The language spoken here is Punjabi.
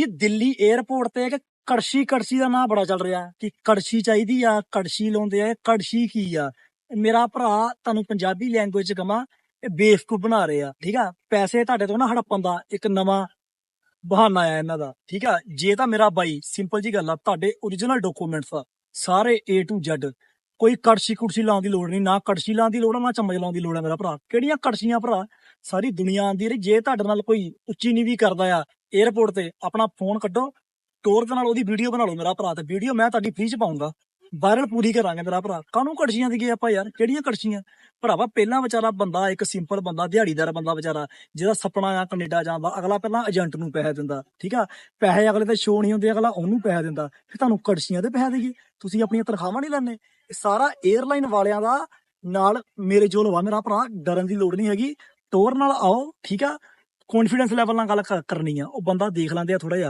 ਇਹ ਦਿੱਲੀ 에ਅਰਪੋਰਟ ਤੇ ਇੱਕ ਕੜਛੀ ਕੜਛੀ ਦਾ ਨਾਂ ਬੜਾ ਚੱਲ ਰਿਹਾ ਕਿ ਕੜਛੀ ਚਾਹੀਦੀ ਆ, ਕੜਛੀ ਲਾਉਂਦੇ ਆ ਇਹ ਕੀ ਆ? ਮੇਰਾ ਭਰਾ ਤੁਹਾਨੂੰ ਪੰਜਾਬੀ ਲੈਂਗੁਏਜ ਚ ਕਮਾ ਇਹ ਬੇਵਕੂਫ ਬਣਾ ਰਹੇ ਆ ਠੀਕ ਆ? ਪੈਸੇ ਤੁਹਾਡੇ ਤੋਂ ਨਾ ਹੜੱਪਣ ਦਾ ਇੱਕ ਨਵਾਂ ਬਹਾਨਾ ਆ ਇਹਨਾਂ ਦਾ, ਠੀਕ ਆ? ਜੇ ਤਾਂ ਮੇਰਾ ਬਾਈ ਸਿੰਪਲ ਜੀ ਗੱਲ ਆ, ਤੁਹਾਡੇ origignal ਡਾਕੂਮੈਂਟਸ ਆ, ਸਾਰੇ A to Z ਕੋਈ ਕੜਛੀ ਕੁੜਸੀ ਲਾਉਣ ਦੀ ਲੋੜ ਨਹੀਂ, ਨਾ ਕੜਛੀ ਲਾਉਣ ਦੀ ਲੋੜ ਹੈ ਨਾ ਚਮਚ ਲਾਉਣ ਦੀ ਲੋੜ ਹੈ ਮੇਰਾ ਭਰਾ। ਕਿਹੜੀਆਂ ਕੜਛੀਆਂ ਭਰਾ? ਸਾਰੀ ਦੁਨੀਆ ਆਂਦੀ ਰਹੀ, ਜੇ ਤੁਹਾਡੇ ਨਾਲ ਕੋਈ ਉੱਚੀ ਨੀਵੀਂ ਕਰਦਾ ਆ 에ਅਰਪੋਰਟ ਤੇ, ਆਪਣਾ ਫੋਨ ਕੱਢੋ ਟੋਰ ਦੇ ਨਾਲ ਉਹਦੀ ਵੀਡੀਓ ਬਣਾ ਲਓ ਮੇਰਾ ਭਰਾ ਤੇ ਵੀਡੀਓ ਮੈਂ ਤੁਹਾਡੀ ਫ੍ਰੀ ਚ ਪਾਉਂਗਾ। ਵਾਇਰਲ ਪੂਰੀ ਕਰਾਂਗੇ ਮੇਰਾ ਭਰਾ। ਕਾਹਨੂੰ ਕੜਛੀਆਂ ਦੀ ਗਏ ਆਪਾਂ ਯਾਰ? ਕਿਹੜੀਆਂ ਕੜਛੀਆਂ? ਭਰਾਵਾ, ਪਹਿਲਾਂ ਵਿਚਾਰਾ ਬੰਦਾ, ਇੱਕ ਸਿੰਪਲ ਬੰਦਾ, ਦਿਹਾੜੀਦਾਰ ਬੰਦਾ ਵਿਚਾਰਾ, ਜਿਹਦਾ ਸੁਪਨਾ ਆ ਕੈਨੇਡਾ ਜਾਂਦਾ ਅਗਲਾ ਪਹਿਲਾਂ ਏਜੰਟ ਨੂੰ ਪੈਸੇ ਦਿੰਦਾ, ਠੀਕ ਆ? ਪੈਸੇ ਅਗਲੇ ਤੇ ਸ਼ੋ ਨਹੀਂ ਹੁੰਦੇ, ਅਗਲਾ ਉਹਨੂੰ ਪੈਸੇ ਦਿੰਦਾ। ਫਿਰ ਤੁਹਾਨੂੰ ਕੜਛੀਆਂ ਦੇ ਪੈਸੇ ਦੇਈਏ ਤੁਸੀਂ ਆਪਣੀਆਂ ਤਨਖਾਹਾਂ ਨਹੀਂ ਲੈਣੇ ਇਹ ਸਾਰਾ 에ਅਰਲਾਈਨ ਵਾਲਿਆਂ ਦਾ ਨਾਲ ਮੇਰੇ ਜੋ ਲਵਾ ਮੇਰਾ ਭਰਾ, ਡਰਨ ਦੀ ਲੋੜ ਨਹੀਂ ਹੈਗੀ। ਟੋਰ ਨਾਲ ਆਓ, ਠੀਕ ਆ? ਕੌਨਫੀਡੈਂਸ ਲੈਵਲ ਨਾਲ ਗੱਲ ਕਰਨੀ ਆ। ਉਹ ਬੰਦਾ ਦੇਖ ਲੈਂਦੇ ਆ ਥੋੜਾ ਜਿਹਾ।